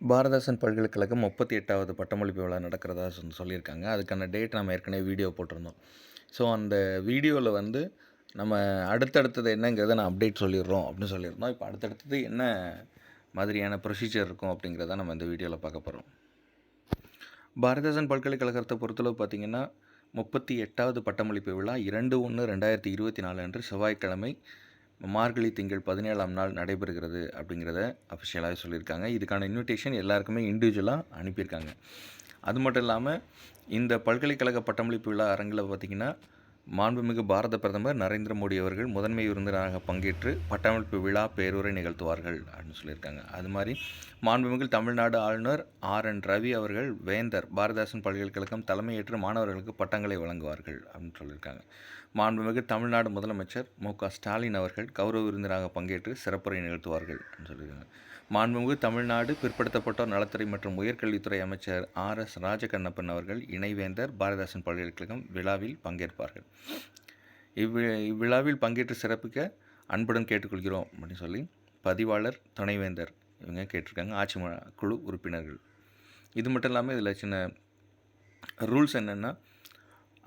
பாரதாசன் பல்கலைக்கழகம் முப்பத்தி எட்டாவது பட்டமளிப்பு விழா நடக்கிறதா சொல்லியிருக்காங்க. அதுக்கான டேட் நம்ம ஏற்கனவே வீடியோ போட்டிருந்தோம். ஸோ அந்த வீடியோவில் வந்து நம்ம அடுத்தடுத்தது என்னங்கிறத நான் அப்டேட் சொல்லிடுறோம் அப்படின்னு சொல்லியிருந்தோம். இப்போ அடுத்தடுத்தது என்ன மாதிரியான ப்ரொசீஜர் இருக்கும் அப்படிங்கிறத நம்ம இந்த வீடியோவில் பார்க்க போகிறோம் பாரதாசன் பல்கலைக்கழகத்தை பொறுத்தளவு பார்த்திங்கன்னா முப்பத்தி எட்டாவது பட்டமளிப்பு விழா இரண்டு ஒன்று ரெண்டாயிரத்தி இருபத்தி நாலு அன்று செவ்வாய்க்கிழமை மார்கழி திங்கள் பதினேழாம் நாள் நடைபெறுகிறது அப்படிங்கிறத அஃபிஷியலாக சொல்லியிருக்காங்க. இதுக்கான இன்விடேஷன் எல்லாருக்குமே இண்டிவிஜுவலாக அனுப்பியிருக்காங்க. அது மட்டும் இல்லாமல் இந்த பல்கலைக்கழக பட்டமளிப்பு விழா அரங்கில் பார்த்திங்கன்னா மாண்புமிகு பாரத பிரதமர் நரேந்திர மோடி அவர்கள் முதன்மை விருந்தினராக பங்கேற்று பட்டமளிப்பு விழா பேருரை நிகழ்த்துவார்கள் அப்படின்னு சொல்லியிருக்காங்க. அது மாதிரி மாண்புமிகு தமிழ்நாடு ஆளுநர் ஆர் என் ரவி அவர்கள் வேந்தர் பாரதாசன் பல்கலைக்கழகம் தலைமையேற்று மாணவர்களுக்கு பட்டங்களை வழங்குவார்கள் அப்படின்னு சொல்லியிருக்காங்க. மாண்புமிகு தமிழ்நாடு முதலமைச்சர் மு க ஸ்டாலின் அவர்கள் கௌரவ விருந்தினராக பங்கேற்று சிறப்புரை நிகழ்த்துவார்கள் அப்படின்னு சொல்லியிருக்காங்க. மாண்புமிகு தமிழ்நாடு பிற்படுத்தப்பட்டோர் நலத்துறை மற்றும் உயர்கல்வித்துறை அமைச்சர் ஆர் எஸ் ராஜகண்ணப்பன் அவர்கள் இணைவேந்தர் பாரதாசன் பல்கலைக்கழகம் விழாவில் பங்கேற்பார்கள். இவ்வி இவ்விழாவில் பங்கேற்று சிறப்பிக்க அன்புடன் கேட்டுக்கொள்கிறோம் அப்படின்னு சொல்லி பதிவாளர் துணைவேந்தர் இவங்க கேட்டிருக்காங்க ஆட்சி குழு உறுப்பினர்கள். இது மட்டும் இல்லாமல் இதில் சின்ன ரூல்ஸ் என்னென்னா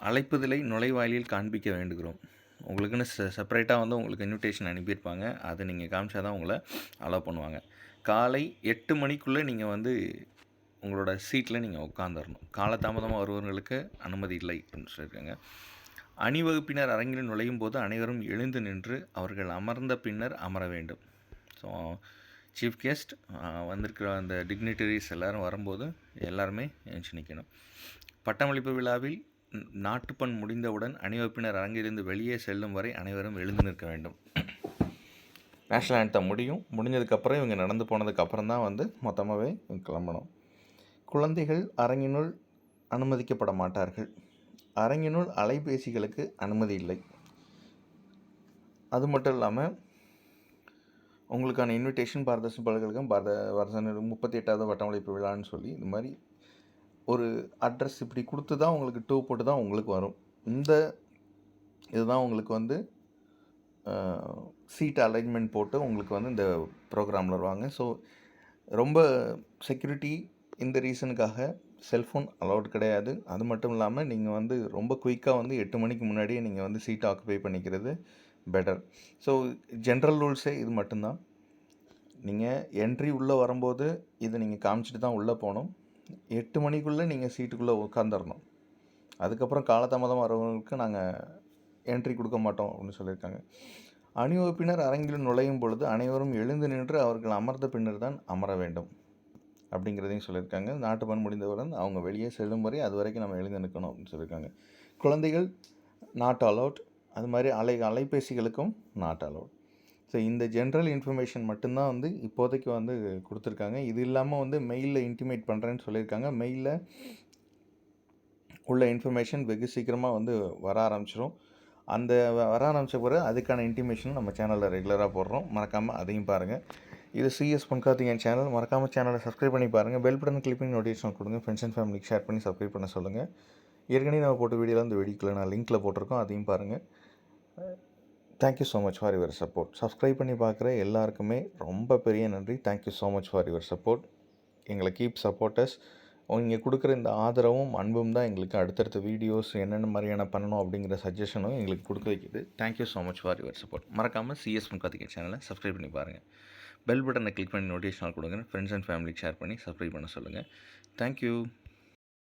அழைப்புதலை நுழைவாயிலில் காண்பிக்க வேண்டுகிறோம். உங்களுக்குன்னு செ செப்பரேட்டாக வந்து உங்களுக்கு இன்விடேஷன் அனுப்பியிருப்பாங்க. அதை நீங்கள் காமிச்சா தான் உங்களை அலோவ் பண்ணுவாங்க. காலை எட்டு மணிக்குள்ளே நீங்கள் வந்து உங்களோட சீட்டில் நீங்கள் உட்காந்துடணும் காலதாமதமாக வருபவர்களுக்கு அனுமதி இல்லை அப்படின்னு சொல்லியிருக்காங்க. அணிவகுப்பினர் அரங்கில் நுழையும் போது அனைவரும் எழுந்து நின்று அவர்கள் அமர்ந்த பின்னர் அமர வேண்டும். ஸோ சீஃப் கெஸ்ட் வந்திருக்கிற அந்த டிக்னிட்டரிஸ் எல்லோரும் வரும்போது எல்லாருமே எழுந்து நிற்கணும் பட்டமளிப்பு விழாவில் நாட்டுப்பண் முடிந்தவுடன் அணிவகுப்பினர் அரங்கிலிருந்து வெளியே செல்லும் வரை அனைவரும் எழுந்து நிற்க வேண்டும். நேஷ்னல் ஆண்டம் முடியும். முடிஞ்சதுக்கப்புறம் இவங்க நடந்து போனதுக்கப்புறம் தான் வந்து மொத்தமாகவே கிளம்பணும். குழந்தைகள் அரங்கினுள் அனுமதிக்கப்பட மாட்டார்கள். அரங்கினுள் அலைபேசிகளுக்கு அனுமதி இல்லை. அது மட்டும் இல்லாமல் உங்களுக்கான இன்விடேஷன் பாரதேசன் பல்கழகம் பாரத வருஷம் முப்பத்தி எட்டாவது வட்டமளிப்பு விழான்னு சொல்லி இந்த மாதிரி ஒரு அட்ரஸ் இப்படி கொடுத்து தான் உங்களுக்கு டூ போட்டு தான் உங்களுக்கு வரும். இந்த இதுதான் உங்களுக்கு வந்து சீட் அலைன்மெண்ட் போட்டு உங்களுக்கு வந்து இந்த ப்ரோக்ராமில் வருவாங்க. ஸோ ரொம்ப செக்யூரிட்டி இந்த ரீசனுக்காக செல்ஃபோன் அலௌட் கிடையாது. அது மட்டும் இல்லாமல் நீங்கள் வந்து ரொம்ப குயிக்காக வந்து எட்டு மணிக்கு முன்னாடியே நீங்கள் வந்து சீட் ஆக்குபை பண்ணிக்கிறது பெட்டர் ஸோ ஜென்ரல் ரூல்ஸே இது மட்டும்தான். நீங்கள் என்ட்ரி உள்ளே வரும்போது இதை நீங்கள் காமிச்சிட்டு தான் உள்ளே போகணும். எட்டு மணிக்குள்ளே நீங்கள் சீட்டுக்குள்ளே உட்காந்துடணும் அதுக்கப்புறம் காலதாமதம் வரவங்களுக்கு நாங்கள் என்ட்ரி கொடுக்க மாட்டோம் அப்படின்னு சொல்லியிருக்காங்க. அணிவகுப்பினர் அரங்கில் நுழையும் பொழுது அனைவரும் எழுந்து நின்று அவர்கள் அமர்ந்த பின்னர் தான் அமர வேண்டும் அப்படிங்கிறதையும் சொல்லியிருக்காங்க. நாட்டுப்பண் முடிந்தவுடன் அவங்க வெளியே செல்லும் வரை அது வரைக்கும் நம்ம எழுந்து நிற்கணும் அப்படின்னு சொல்லியிருக்காங்க. குழந்தைகள் நாட் அலவுட் அது மாதிரி அலை அலைபேசிகளுக்கும் நாட் அலவுட் ஸோ இந்த ஜென்ரல் இன்ஃபர்மேஷன் மட்டும்தான் வந்து இப்போதைக்கு வந்து கொடுத்துருக்காங்க. இது இல்லாமல் வந்து மெயிலில் இன்டிமேட் பண்ணுறேன்னு சொல்லியிருக்காங்க. மெயிலில் உள்ள இன்ஃபர்மேஷன் வெகு சீக்கிரமாக வந்து வர ஆரம்பிச்சிடும் அந்த வர ஆரம்பித்த பிறகு அதுக்கான இன்டிமேஷன் நம்ம சேனலில் ரெகுலராக போடுறோம். மறக்காமல் அதையும் பாருங்கள் இது சிஎஸ் பொன்கார்த்திகன் சேனல் மறக்காமல் சேனலை சப்ஸ்கிரைப் பண்ணி பாருங்கள் பெல் பட்டன் கிளிப்பிங் நோட்டிஃபிகேஷன் கொடுங்க. ஃப்ரெண்ட்ஸ் அண்ட் ஃபேமிலிக்கு ஷேர் பண்ணி சப்ஸ்கிரைப் பண்ண சொல்லுங்கள் ஏற்கனவே நம்ம போட்ட வீடியோவில் அந்த வீடியோக்கில் நான் லிங்க்கில் போட்டிருக்கோம். அதையும் பாருங்கள் thank you so much for your support subscribe பண்ணி பார்க்குற எல்லாருக்குமே ரொம்ப பெரிய நன்றி. Thank you so much for your support எங்களை கீப் சப்போர்ட்டர்ஸ் நீங்கள் கொடுக்குற இந்த ஆதரவும் அன்பும் தான் எங்களுக்கு அடுத்தடுத்த வீடியோஸ் என்னென்ன மாதிரியான பண்ணணும் அப்படிங்கிற சஜஷனும் எங்களுக்கு கொடுக்க வைக்குது. Thank you so much for your support மறக்காமல் சிஎஸ் முக்காத்திகை சேனலை சப்ஸ்கிரைப் பண்ணி பாருங்கள் பெல் பட்டனை கிளிக் பண்ணி நோட்டிஃபிகேஷன் கொடுங்க. ஃப்ரெண்ட்ஸ் அண்ட் ஃபேமிலிக்கு ஷேர் பண்ணி சப்ஸ்கிரைப் பண்ண சொல்லுங்கள் தேங்க்யூ